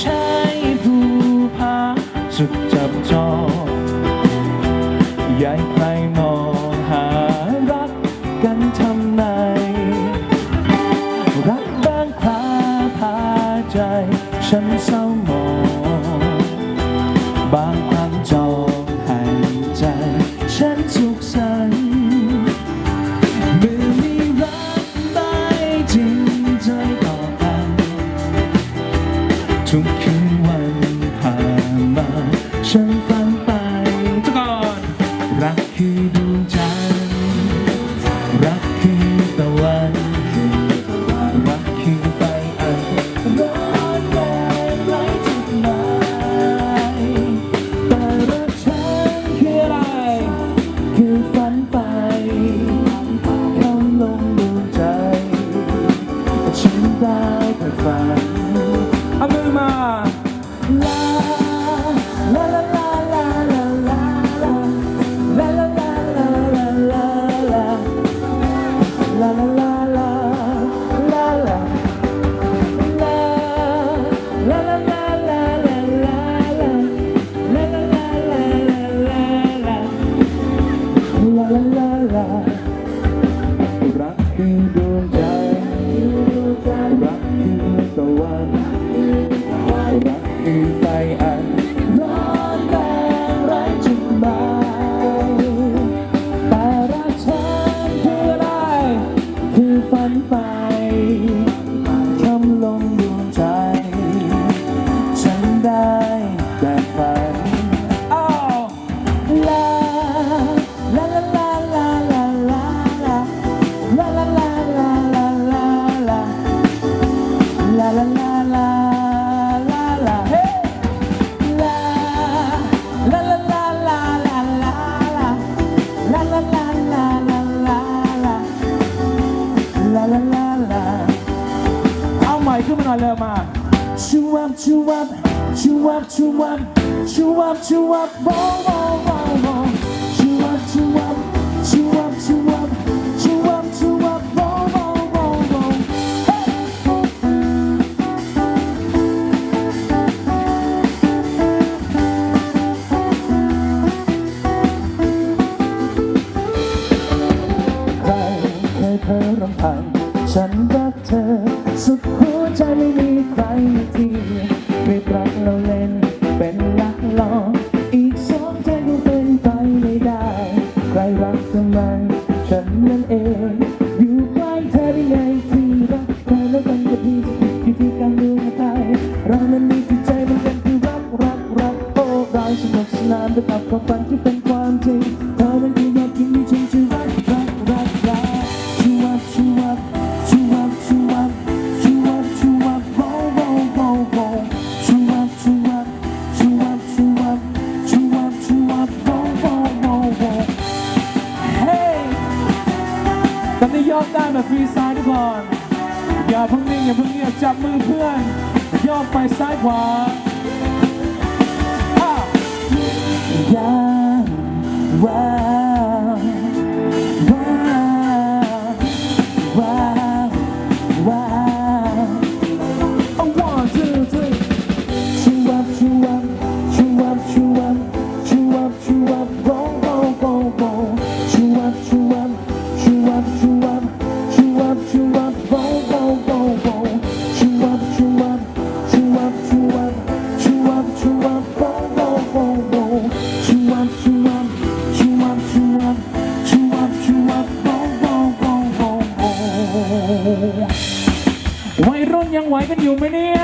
ใช้ผู้พาสุด ฉันฟังไปทุกคนรักคือดวงจันทร์รักคือตะวัน รักคือไฟอันร้อนแรงไร้จุดหมายแต่รักฉันคืออะไร คือฝันไปคำลงดวงใจฉันได้แต่ฝัน หน่อยเร็วมาชูวับชูวับชูวับชูวับชูวับชูวับโบโบโบ รักเธอ สุดหัวใจไม่มีใครที่เรียบรักเราเล่น เป็นลักลองอีกสองใจคงเป็นไปไม่ได้ ใครรักเธอมันฉันนั่นเอง อยู่ใกล้เธอได้ไงที่รักเธอแล้วกันกับพี่จะผิดอยู่ที่การดูมาไทยเรานั้นมีจิตใจมันกันคือรักรักรักโอ้เราสนุกสนานไปกับความฝันที่เป็นความจริง ตอนนี้ยกได้แบบฟรีสไตล์ทุกคนอย่าเพิ่งนิ่งอย่าเพิ่งเงียบจับมือเพื่อนโยกไปซ้ายขวายาวว้า วัยรุ่นยังไหวกันอยู่ไหมเนี่ย